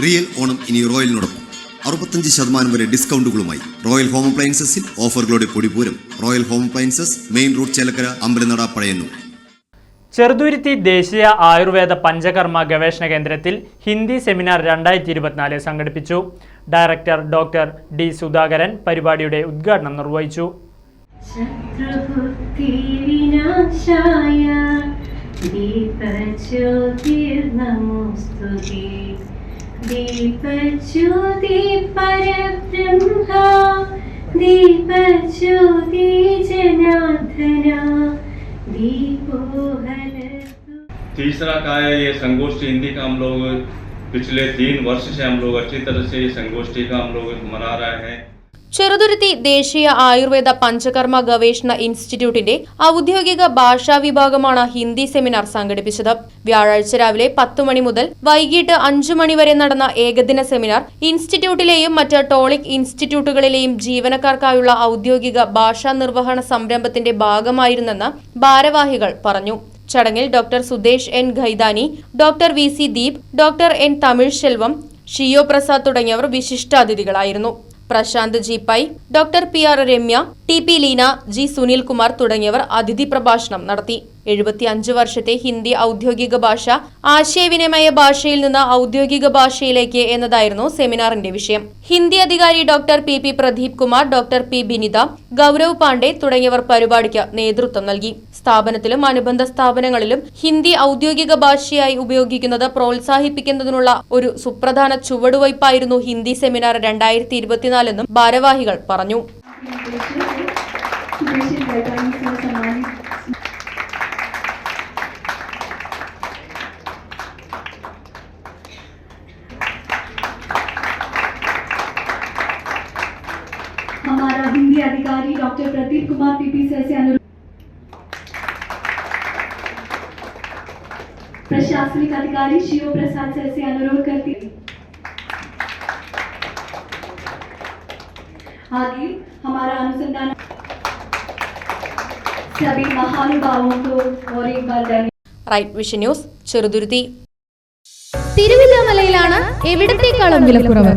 Real Onam ഇനി റോയലിനോടൊപ്പം. അറുപത്തഞ്ച് ശതമാനം വരെ ഡിസ്കൗണ്ടുകളുമായി റോയൽ ഹോം അപ്ലയൻസസിൽ ഓഫറുകളുടെ പൊടിപൂരം royal home appliances main road Chelakkara Ambalanada Pazhayannur. Cheruthuruthy ദേശീയ ആയുർവേദ പഞ്ചകർമ്മ ഗവേഷണ കേന്ദ്രത്തിൽ ഹിന്ദി സെമിനാർ രണ്ടായിരത്തി ഇരുപത്തിനാല് സംഘടിപ്പിച്ചു. ഡയറക്ടർ ഡോക്ടർ ഡി സുധാകരൻ പരിപാടിയുടെ ഉദ്ഘാടനം നിർവഹിച്ചു. दीपज्योति परब्रह्मा तीसरा का है, ये संगोष्ठी हिंदी का हम लोग पिछले तीन वर्ष से हम लोग अच्छी तरह से ये संगोष्ठी का हम लोग मना रहे हैं। ചെറുതുരുത്തി ദേശീയ ആയുർവേദ പഞ്ചകർമ്മ ഗവേഷണ ഇൻസ്റ്റിറ്റ്യൂട്ടിന്റെ ഔദ്യോഗിക ഭാഷാ വിഭാഗമാണ് ഹിന്ദി സെമിനാർ സംഘടിപ്പിച്ചത്. വ്യാഴാഴ്ച രാവിലെ പത്ത് മണി മുതൽ വൈകിട്ട് അഞ്ചു മണി വരെ നടന്ന ഏകദിന സെമിനാർ ഇൻസ്റ്റിറ്റ്യൂട്ടിലെയും മറ്റ് ടോളിക് ഇൻസ്റ്റിറ്റ്യൂട്ടുകളിലെയും ജീവനക്കാർക്കായുള്ള ഔദ്യോഗിക ഭാഷാ നിർവഹണ സംരംഭത്തിന്റെ ഭാഗമായിരുന്നെന്ന് ഭാരവാഹികൾ പറഞ്ഞു. ചടങ്ങിൽ doctor Sudesh N Khaidani doctor V C Deep doctor N Tamil Selvam Shiyo Prasad തുടങ്ങിയവർ വിശിഷ്ടാതിഥികളായിരുന്നു. Prashant G Pai doctor P R Ramya T P Leena G Sunilkumar തുടങ്ങിയവർ അതിഥി പ്രഭാഷണം നടത്തി. എഴുപത്തിയഞ്ച് വർഷത്തെ ഹിന്ദി ഔദ്യോഗിക ഭാഷ ആശയവിനിമയ ഭാഷയിൽ നിന്ന് ഔദ്യോഗിക ഭാഷയിലേക്ക് എന്നതായിരുന്നു സെമിനാറിന്റെ വിഷയം. ഹിന്ദി അധികാരി doctor P P Pradeep Kumar doctor P Binitha Gaurav Pandey തുടങ്ങിയവർ പരിപാടിക്ക് നേതൃത്വം നൽകി. സ്ഥാപനത്തിലും അനുബന്ധ സ്ഥാപനങ്ങളിലും ഹിന്ദി ഔദ്യോഗിക ഭാഷയായി ഉപയോഗിക്കുന്നത് പ്രോത്സാഹിപ്പിക്കുന്നതിനുള്ള ഒരു സുപ്രധാന ചുവടുവയ്പായിരുന്നു ഹിന്ദി സെമിനാർ രണ്ടായിരത്തി ഇരുപത്തിനാലെന്നും ഭാരവാഹികൾ പറഞ്ഞു. सुदेशी गैदानी से सम्मानित हमारा हिंदी अधिकारी doctor Pradeep Kumar PP sir से अनुरोध प्रशासनिक अधिकारी शिव प्रसाद सर से अनुरोध करती आगे हमारा अनुसंधान सभी महानुभावों को और एक बार धन्यवाद റൈറ്റ് വിഷൻ ന്യൂസ് ചെറുതുരുത്തി തിരുവില്ലാമലയിലാണ് എവിടത്തേക്കാളും വിലക്കുറവ്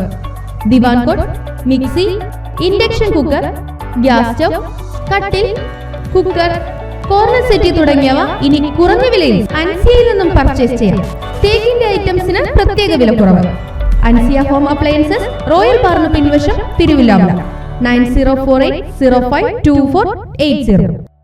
divan cot mixie induction cooker gas stove കട്ടിൽ കുക്കർ കോർണർ സെറ്റി തുടങ്ങിയവ ഇനി കുറഞ്ഞ വിലയിൽ അൻസിയയിൽ നിന്നും പർച്ചേസ് ചെയ്യാം തേക്കിന്റെ ഐറ്റംസിന് പ്രത്യേക വിലക്കുറവ് അൻസിയ ഹോം അപ്ലയൻസസ് റോയൽ പാർന്ന് പിൻവശം Thiruvilwamala nine zero four eight zero five two four eight zero